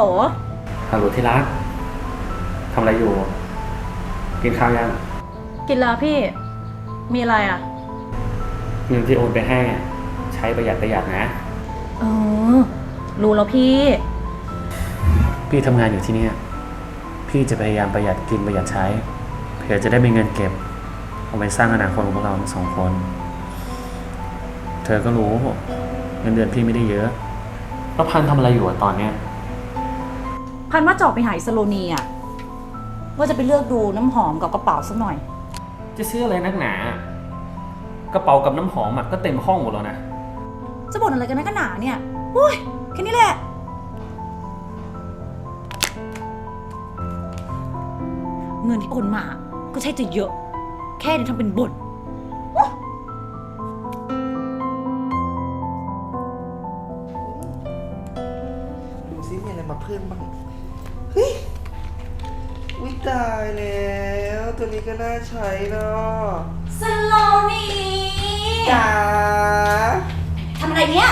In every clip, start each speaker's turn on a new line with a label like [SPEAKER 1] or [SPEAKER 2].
[SPEAKER 1] ฮัลโหล
[SPEAKER 2] ฮัลโหลที่รักทำอะไรอยู่ กินข้าวยัง
[SPEAKER 1] กินแล้วพี่ มีอะไรอะ
[SPEAKER 2] เงินที่โอนไปให้อะใช้ประหยัดประหยัดนะ
[SPEAKER 1] เออ รู้แล้วพี่
[SPEAKER 2] พี่ทำงานอยู่ที่เนี่ย พี่จะพยายามประหยัดกินประหยัดใช้เผื่อจะได้มีเงินเก็บ เอาไปสร้างอนาคตของพวกเราทั้งสองคน เธอก็รู้เงินเดือนพี่ไม่ได้เยอะ แล้วพันทำอะไรอยู่อะตอนเนี้ย
[SPEAKER 1] พันว่าจะออกไปหาอิสโลนีอะว่าจะไปเลือกดูน้ำหอมกับกระเป๋าสักหน่อย
[SPEAKER 2] จะซื้ออะไรนักหนา กระเป๋ากับน้ำหอมอะก็เต็มห้องหมดแล้วนะ
[SPEAKER 1] จะบ่นอะไรกันนักกันหนาเนี่ยอุ้ยแค่นี้แหละ เงินที่โอนมาก็ใช่จะเยอะ แค่นี้ทำเป็นบ่น
[SPEAKER 3] ดูซิมีอะไรมาเพิ่มบ้าง ก็น่าใช้เนาะ
[SPEAKER 1] สโลนี
[SPEAKER 3] จ๋า
[SPEAKER 1] ทำอะไรเนี่ย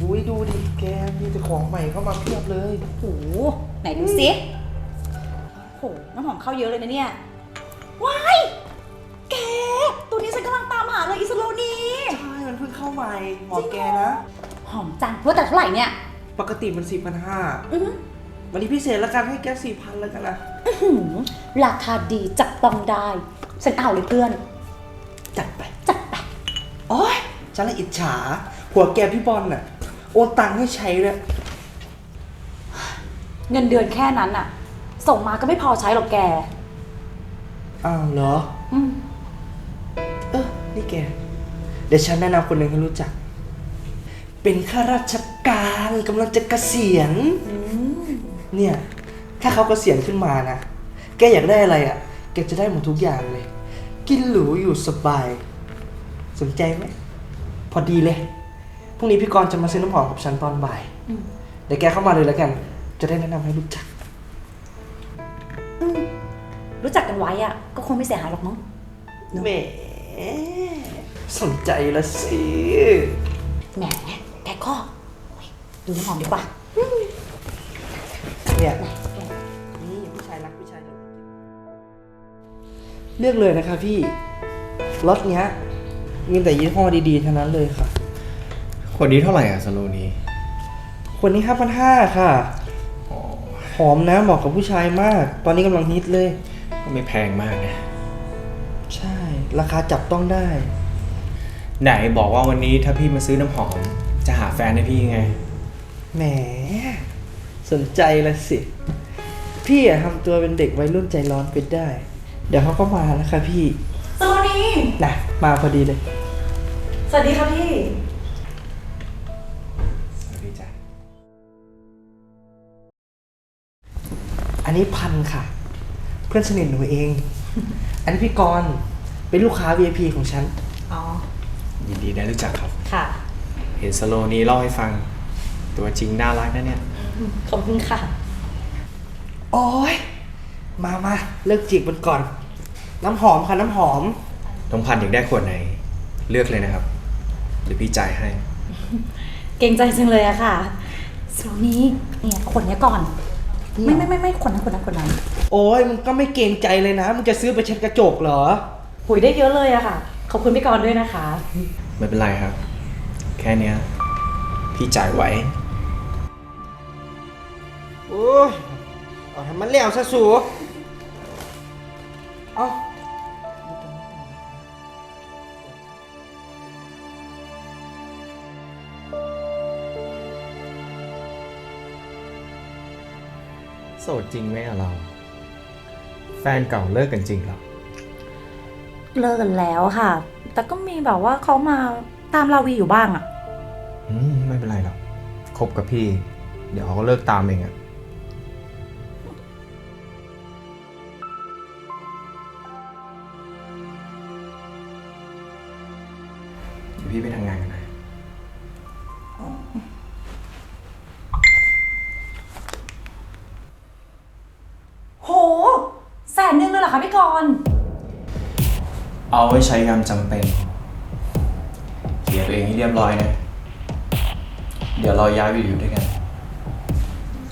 [SPEAKER 3] อุ้ยดูดิแกมีแต่ของใหม่เข้ามาเพียบเลย
[SPEAKER 1] โอ้โห ไหนดูสิโหน้ำหอมเข้าเยอะเลยนะเนี่ย ว้าย แก ตัวนี้ฉันกำลังตามหาเลยอิสโลนี
[SPEAKER 3] ใช่มันเพิ่งเข้าใหม่หมอแกนะ
[SPEAKER 1] หอมจังว่าแต่เท่าไหร่เนี่ย
[SPEAKER 3] ปกติมันสี่พันห้า
[SPEAKER 1] อื้อหือ
[SPEAKER 3] วันนี้พิเศษแล้วกันให้แกสี่พันแล้วกันนะ
[SPEAKER 1] อื้อหือราคาดีจับต้องได้ ฉันเอาเลยเพื่อน
[SPEAKER 3] จัดไป
[SPEAKER 1] จัดไป
[SPEAKER 3] โอ้ยฉันละอิจฉา หัวแกพี่บอลน่ะ โอนตังค์ให้ใช้เลย
[SPEAKER 1] เงินเดือนแค่นั้นอะส่งมาก็ไม่พอใช้หรอกแก
[SPEAKER 3] อ้าวเหรอ
[SPEAKER 1] อืม
[SPEAKER 3] เออ นี่แก เดี๋ยวฉันแนะนำคนหนึ่งให้รู้จัก เป็นข้าราชการกำลังจะเกษียณ เนี่ย ถ้าเขาเกษียณขึ้นมานะ แกอยากได้อะไรอะ่ะ แกจะได้หมดทุกอย่างเลย กินหรูอยู่สบาย สนใจไหม พอดีเลย พรุ่งนี้พี่กรณ์จะมาซื้อน้ำหอมกับฉันตอนบ่าย
[SPEAKER 1] อืม
[SPEAKER 3] เดี๋ยวแกเข้ามาเลยแล้วกัน จะได้แนะนำให้รู้จัก
[SPEAKER 1] อืมรู้จักกันไว้อะก็คงไม่เสียหายหรอกเนาะ
[SPEAKER 3] แหม สนใจละสิ
[SPEAKER 1] แหมแกก็เฮ้ยดูน้ำหอมดีกว่า
[SPEAKER 3] เนี่ย เลือกเลยนะคะพี่รถเนี้ย มีแต่ยี่ห้อดีๆทั้งนั้นเลยค่ะ
[SPEAKER 4] คนนี้เท่าไหร่อะสโลนี้
[SPEAKER 3] คนนี้ห้าพันห้าค่ะหอมนะเหมาะกับผู้ชายมาก ตอนนี้กำลังฮิตเลย
[SPEAKER 4] ก็ไม่แพงมากนะ
[SPEAKER 3] ใช่ ราคาจับต้องได้
[SPEAKER 4] ไหนบอกว่าวันนี้ถ้าพี่มาซื้อน้ำหอม จะหาแฟนให้พี่ไง
[SPEAKER 3] แหม สนใจละสิ พี่อะทำตัวเป็นเด็กวัยรุ่นใจร้อนไปได้ เดี๋ยวเขาก็มาแล้วค่ะพี่
[SPEAKER 1] สวัสดี
[SPEAKER 3] นะมาพอดีเลย
[SPEAKER 1] สวัสดีค่ะพี่
[SPEAKER 4] สวัสดีจ้ะ
[SPEAKER 3] อันนี้พันค่ะ เพื่อนสนิทหนูเอง อันนี้พี่กรณ์เป็นลูกค้า VIP ของฉัน
[SPEAKER 1] อ๋อ
[SPEAKER 4] ยินดีได้รู้จักครับ
[SPEAKER 1] ค่ะ
[SPEAKER 4] เห็นสโลนี้เล่าให้ฟัง ตัวจริงน่ารักนะเนี่ย
[SPEAKER 1] ขอบคุณค่ะ
[SPEAKER 3] โอ้ย มามาเลิกจีบมันก่อน น้ำหอมค่ะน้ำหอม
[SPEAKER 4] น้องพันธุ์อยากได้ขวดไหน เลือกเลยนะครับเดี๋ยวพี่จ่ายให้
[SPEAKER 1] เก่งใจจังเลยอะค่ะสโลนี้เนี่ยขวดเนี้ยก่อน ไม่ไม่ไม่ไม่ขวดนั้นขวดนั้นขวดนั้น
[SPEAKER 3] โอ้ยมึงก็ไม่เกรงใจเลยนะมึงจะซื้อไปเช็ดกระจกเหรอ
[SPEAKER 1] หุยได้เยอะเลยอะค่ะ ขอบคุณพี่กรณ์ด้วยนะคะ
[SPEAKER 4] ไม่เป็นไรครับ แค่เนี้ย พี่จ่ายไหว
[SPEAKER 3] โอ้ยเอาให้มันเลี้ยวซะสู เอา
[SPEAKER 4] โสดจริงไหมอะเรา แฟนเก่าเลิกกันจริงเหรอ
[SPEAKER 1] เลิกกันแล้วค่ะ แต่ก็มีแบบว่าเขามาตามลาวีอยู่บ้างอะ
[SPEAKER 4] อืม ไม่เป็นไรหรอกคบกับพี่ เดี๋ยวเขาก็เลิกตามเองอะ ดี๋ยวพี่ไปทำงานกันนะ
[SPEAKER 1] โหแสนหนึ่งเลยเหรอคะพี่กรณ์
[SPEAKER 4] เอาไว้ใช้ยามจำเป็นเขียนตัวเองให้เรียบร้อยนะ เดี๋ยวเราย้ายไปอยู่ด้วยกัน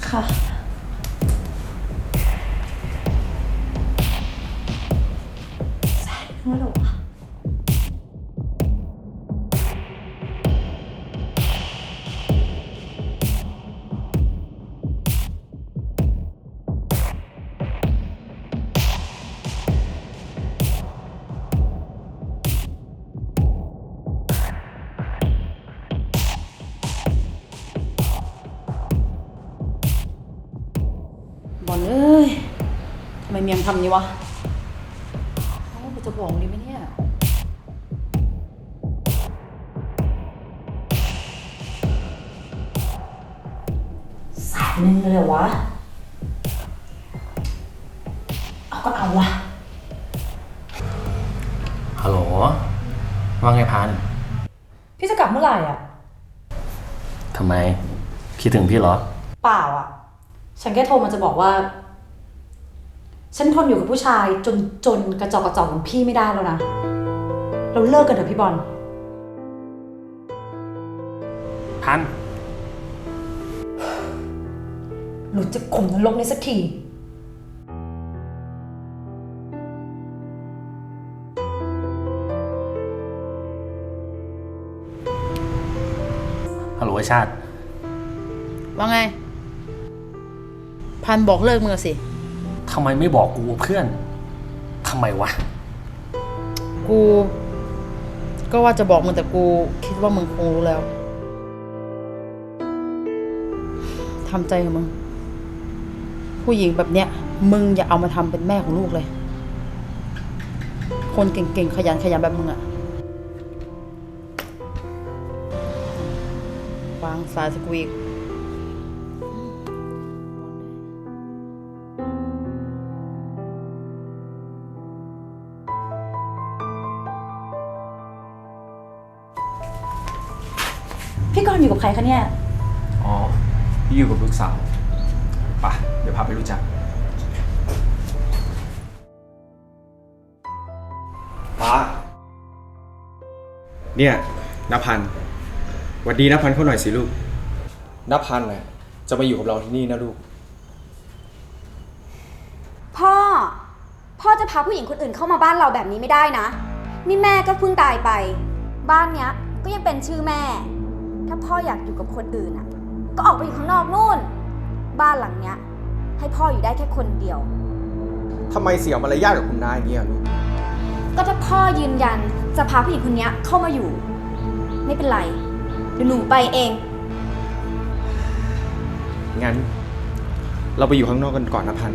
[SPEAKER 1] ค่ะ แสนหนึ่งเลยเหรอะ ยทำไมเมียงทำนี้วะเอ้ากูจะบอกดีไหมเนี่ย สายนึงเลยเหรอวะ เอาก็เอาวะ
[SPEAKER 2] ฮัลโหล ว่าไงพัน
[SPEAKER 1] พี่จะกลับเมื่อไหร่อะ
[SPEAKER 2] ทำไม คิดถึงพี่เหรอ
[SPEAKER 1] เปล่าอะ ฉันแค่โทรมาจะบอกว่า ฉันทนอยู่กับผู้ชายจนจนกระจอกกระจอกเหมือนพี่ไม่ได้แล้วนะ เราเลิกกันเถอะพี่บอล
[SPEAKER 2] พัน
[SPEAKER 1] หลุดจากขุมนรกนี้สักที
[SPEAKER 2] ฮัลโหลไอชาติ
[SPEAKER 5] ว่าไง พันบอกเลิกมึงอะสิ
[SPEAKER 2] ทำไมไม่บอกกูเพื่อน ทำไมวะ
[SPEAKER 5] กู ก็ว่าจะบอกมึงแต่กูคิดว่ามึงคงรู้แล้วทำใจกับมึง ผู้หญิงแบบเนี้ย มึงอย่าเอามาทำเป็นแม่ของลูกเลย คนเก่งๆ ขยันขยันแบบมึงอะวางสายสกูอีก
[SPEAKER 1] พี่กรณ์อยู่กั ใครคะเนี่ย
[SPEAKER 4] อ๋อ พี่อยู่กับลูกสาวไปะเดี๋ยวพาไปรู้จัก ป้า เนี่ยนภันหวัดดีนภันเขาหน่อยสิลูกนภันน่ะจะมาอยู่กับเราที่นี่นะลูก
[SPEAKER 6] พ่อ พ่อจะพาผู้หญิงคนอื่นเข้ามาบ้านเราแบบนี้ไม่ได้นะ นี่แม่ก็เพิ่งตายไป บ้านเนี้ยก็ยังเป็นชื่อแม่ ถ้าพ่ออยากอยู่กับคนอื่นอะ ก็ออกไปอยู่ข้างนอกนู่น บ้านหลังเนี้ย ให้พ่ออยู่ได้แค่คนเดียว
[SPEAKER 4] ทำไมเสียมารยาทกับคุณนายอย่างเงี้ยลูก
[SPEAKER 6] ก็ถ้าพ่อยืนยันจะพาผู้หญิงคนเนี้ยเข้ามาอยู่ ไม่เป็นไรเดี๋ยวหนูไปเอง
[SPEAKER 4] งั้น เราไปอยู่ข้างนอกกันก่อนนะพัน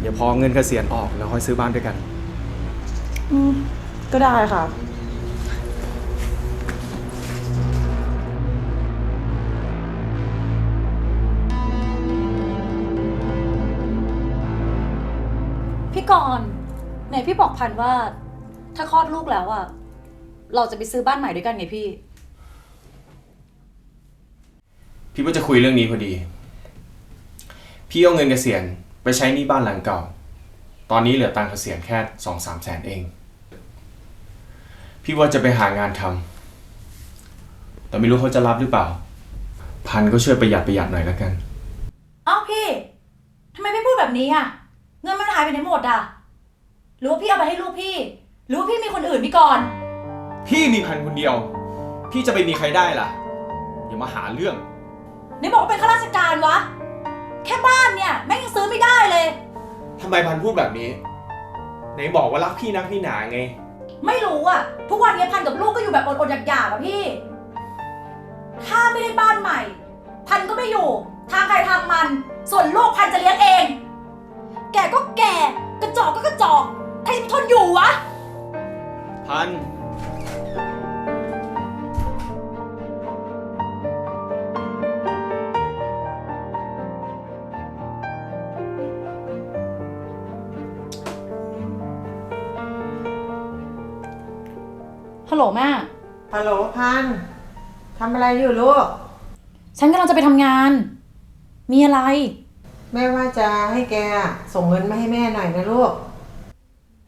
[SPEAKER 4] เดี๋ยวพอเงินเกษียณออกแล้วค่อยซื้อบ้านด้วยกัน
[SPEAKER 1] อืมก็ได้ค่ะ กรณ์ไหนพี่บอกพันว่า ถ้าคลอดลูกแล้วอะเราจะไปซื้อบ้านใหม่ด้วยกันไงพี่
[SPEAKER 4] พี่ว่าจะคุยเรื่องนี้พอดี พี่เอาเงินเกษียณไปใช้หนี้บ้านหลังเก่า ตอนนี้เหลือตังค์เกษียณแค่สองสามแสนเอง พี่ว่าจะไปหางานทำแต่ไม่รู้เขาจะรับหรือเปล่า พันก็ช่วยประหยัดประหยัดหน่อยแล้วกัน
[SPEAKER 1] เอ้าพี่ทำไมพี่พูดแบบนี้อะ เงินมันหายไปไหนหมดอะหรือว่าพี่เอาไปให้ลูกพี่ หรือว่าพี่มีคนอื่นพี่กรณ์
[SPEAKER 4] พี่มีพันคนเดียว พี่จะไปมีใครได้ล่ะ อย่ามาหาเรื่อง
[SPEAKER 1] นี่บอกว่าเป็นข้าราชการวะ แค่บ้านเนี่ยแม่งยังซื้อไม่ได้เลย
[SPEAKER 4] ทำไมพันพูดแบบนี้ ไหนบอกว่ารักพี่นักพี่หนาไง
[SPEAKER 1] ไม่รู้อะทุกวันนี้พันกับลูกก็อยู่แบบอดๆอยากๆอะพี่ ถ้าไม่ได้บ้านใหม่ พันก็ไม่อยู่ ทางใครทางมัน ส่วนลูกพันจะเลี้ยงเอง แก่ก็แก่ กระจอกก็กระจอก ใครจะไปทนอยู่วะ
[SPEAKER 4] พัน
[SPEAKER 1] ฮัลโหลแม่
[SPEAKER 7] ฮัลโหลพันธุ์ทำอะไรอยู่ลูก
[SPEAKER 1] ฉันกำลังจะไปทำงาน มีอะไร
[SPEAKER 7] แม่ว่าจะให้แกส่งเงินมาให้แม่หน่อยนะลูก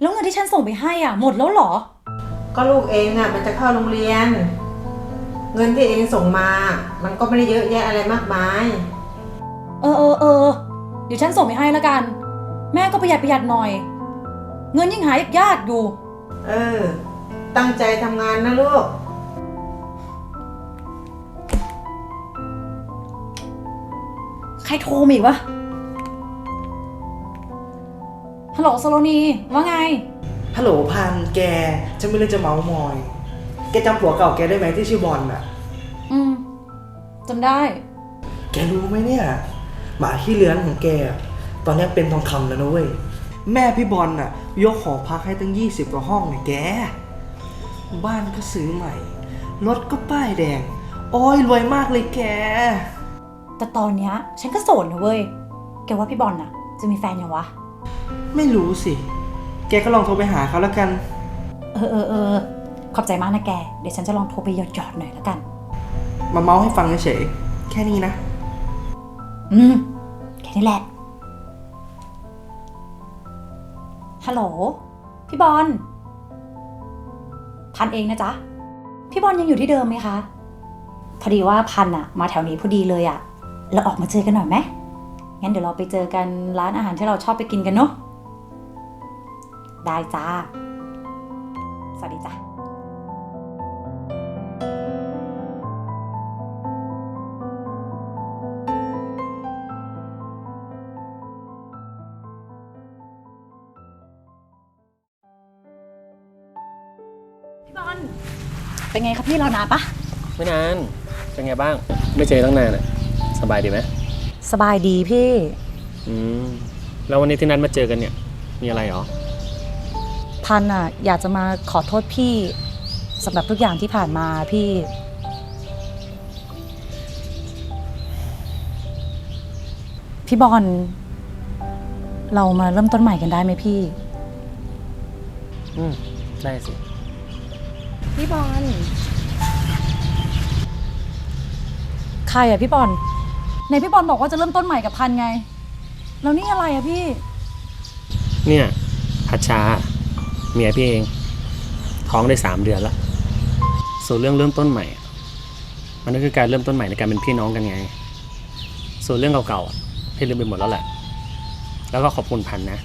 [SPEAKER 1] แล้วเงินที่ฉันส่งไปให้อะ หมดแล้วเหรอ
[SPEAKER 7] ก็ลูกเองอะมันจะเข้าโรงเรียน เงินที่เองส่งมา มันก็ไม่ได้เยอะแยะอะไรมากมาย
[SPEAKER 1] เออเออเออเดี๋ยวฉันส่งไปให้แล้วกัน แม่ก็ประหยัดประหยัดหน่อย เงินยิ่งหายากๆอยู่
[SPEAKER 7] เออ ตั้งใจทำงานนะลูก
[SPEAKER 1] ใครโทรมาอีกวะ ฮัลโหลโซโลนีว่าไง
[SPEAKER 3] ฮัลโหลพันแก ฉันไม่เรื่องจะเมาส์มอย แกจำผัวเก่าแกได้ไหมที่ชื่อบอลน่ะ
[SPEAKER 1] อืมจำได้
[SPEAKER 3] แกรู้ไหมเนี่ยหมาขี้เลื้อนของแกอะตอนนี้เป็นทองคำแล้วนะเว้ย แม่พี่บอลน่ะ ยกหอพักให้ตั้ง 20 กว่าห้องเลยแก บ้านก็ซื้อใหม่ รถก็ป้ายแดง โอ้ยรวยมากเลยแก
[SPEAKER 1] แต่ตอนเนี้ยฉันก็โสดนะเว้ย แกว่าพี่บอลน่ะ จะมีแฟนยังวะ
[SPEAKER 3] ไม่รู้สิ แกก็ลองโทรไปหาเขาแล้วกัน
[SPEAKER 1] เออเออเออขอบใจมากนะแก เดี๋ยวฉันจะลองโทรไปหยอดๆหน่อยแล้วกัน
[SPEAKER 3] มาเมาให้ฟังเฉยๆแค่นี้นะ
[SPEAKER 1] อืม แค่นี้แหละ ฮัลโหล พี่บอล พันเองนะจ๊ะ พี่บอลยังอยู่ที่เดิมไหมคะ พอดีว่าพันอะมาแถวนี้พอดีเลยอะเราออกมาเจอกันหน่อยไหม งั้นเดี๋ยวเราไปเจอกันร้านอาหารที่เราชอบไปกินกันเนาะ ได้จ้า สวัสดีจ้ะพี่บอล เป็นไงครับพี่เรานานปะ
[SPEAKER 2] ไม่นาน เป็นไงบ้าง ไม่เจอตั้งนานอะสบายดีไหม
[SPEAKER 1] สบายดีพี่
[SPEAKER 2] อืม แล้ววันนี้ที่นัดมาเจอกันเนี่ย มีอะไรหรอ
[SPEAKER 1] พันอะอยากจะมาขอโทษพี่สำหรับทุกอย่างที่ผ่านมาพี่ พี่บอลเรามาเริ่มต้นใหม่กันได้ไหมพี่
[SPEAKER 2] อืม ได้สิ
[SPEAKER 1] พี่บอลใครอะพี่บอลในพี่บอลบอกว่าจะเริ่มต้นใหม่กับพันไง แล้วนี่อะไรอะพี่
[SPEAKER 2] เนี่ยพัชชา เมียพี่เอง ท้องได้สามเดือนแล้วส่วนเรื่องเริ่มต้นใหม่ มันก็คือการเริ่มต้นใหม่ในการเป็นพี่น้องกันไง ส่วนเรื่องเก่าๆพี่ลืมไปหมดแล้วแหละ แล้วก็ขอบคุณพันนะ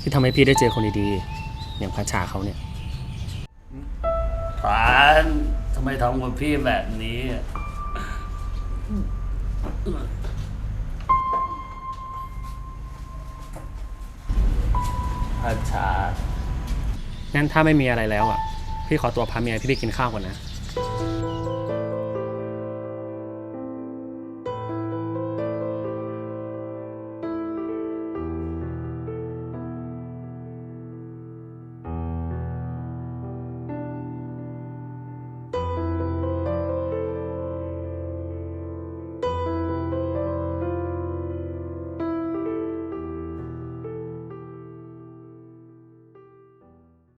[SPEAKER 2] ที่ทำให้พี่ได้เจอคนดีๆ อย่างพัชชาเขาเนี่ย
[SPEAKER 8] พันทำไมทำกับพี่แบบนี้พัชชา
[SPEAKER 2] งั้นถ้าไม่มีอะไรแล้วอะ พี่ขอตัวพาเมียพี่ไปกินข้าวก่อนนะ